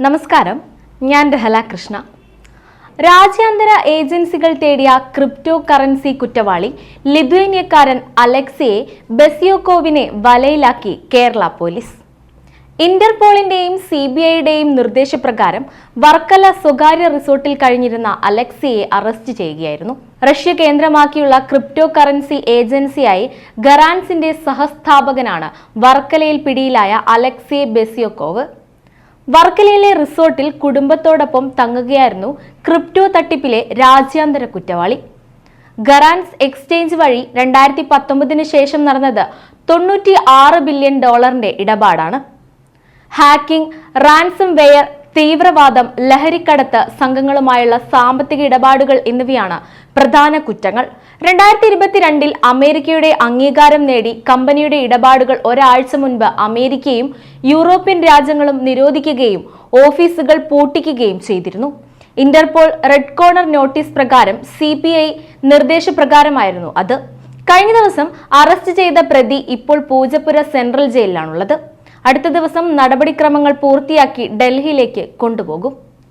നമസ്കാരം. ഞാൻ രഹല കൃഷ്ണ. രാജ്യാന്തര ഏജൻസികൾ തേടിയ ക്രിപ്റ്റോ കറൻസി കുറ്റവാളി ലിത്വേനിയക്കാരൻ അലക്സിയെ ബെസിയോക്കോവിനെ വലയിലാക്കി കേരള പോലീസ്. ഇന്റർപോളിന്റെയും സി ബി ഐയുടെയും നിർദ്ദേശപ്രകാരം വർക്കല സ്വകാര്യ റിസോർട്ടിൽ കഴിഞ്ഞിരുന്ന അലക്സിയെ അറസ്റ്റ് ചെയ്യുകയായിരുന്നു. റഷ്യ കേന്ദ്രമാക്കിയുള്ള ക്രിപ്റ്റോ കറൻസി ഏജൻസിയായി ഗറാൻസിന്റെ സഹസ്ഥാപകനാണ് വർക്കലയിൽ പിടിയിലായ അലക്സിയെ ബെസിയോക്കോവ്. വർക്കലയിലെ റിസോർട്ടിൽ കുടുംബത്തോടൊപ്പം തങ്ങുകയായിരുന്നു ക്രിപ്റ്റോ തട്ടിപ്പിലെ രാജ്യാന്തര കുറ്റവാളി. ഗറാൻസ് എക്സ്ചേഞ്ച് വഴി രണ്ടായിരത്തി പത്തൊമ്പതിന് ശേഷം നടന്നത് തൊണ്ണൂറ്റി ആറ് ബില്യൺ ഡോളറിന്റെ ഇടപാടാണ്. ഹാക്കിംഗ് റാൻസം വെയർ തീവ്രവാദം ലഹരിക്കടത്ത് സംഘങ്ങളുമായുള്ള സാമ്പത്തിക ഇടപാടുകൾ എന്നിവയാണ് പ്രധാന കുറ്റങ്ങൾ. രണ്ടായിരത്തി ഇരുപത്തിരണ്ടിൽ അമേരിക്കയുടെ അംഗീകാരം നേടി കമ്പനിയുടെ ഇടപാടുകൾ ഒരാഴ്ച മുൻപ് അമേരിക്കയും യൂറോപ്യൻ രാജ്യങ്ങളും നിരോധിക്കുകയും ഓഫീസുകൾ പൂട്ടിക്കുകയും ചെയ്തിരുന്നു. ഇന്റർപോൾ റെഡ് കോർണർ നോട്ടീസ് പ്രകാരം സി പി ഐ നിർദ്ദേശപ്രകാരമായിരുന്നു അത്. കഴിഞ്ഞ ദിവസം അറസ്റ്റ് ചെയ്ത പ്രതി ഇപ്പോൾ പൂജപ്പുര സെൻട്രൽ ജയിലിലാണുള്ളത്. അടുത്ത ദിവസം നടപടിക്രമങ്ങൾ പൂർത്തിയാക്കി ഡൽഹിയിലേക്ക് കൊണ്ടുപോകും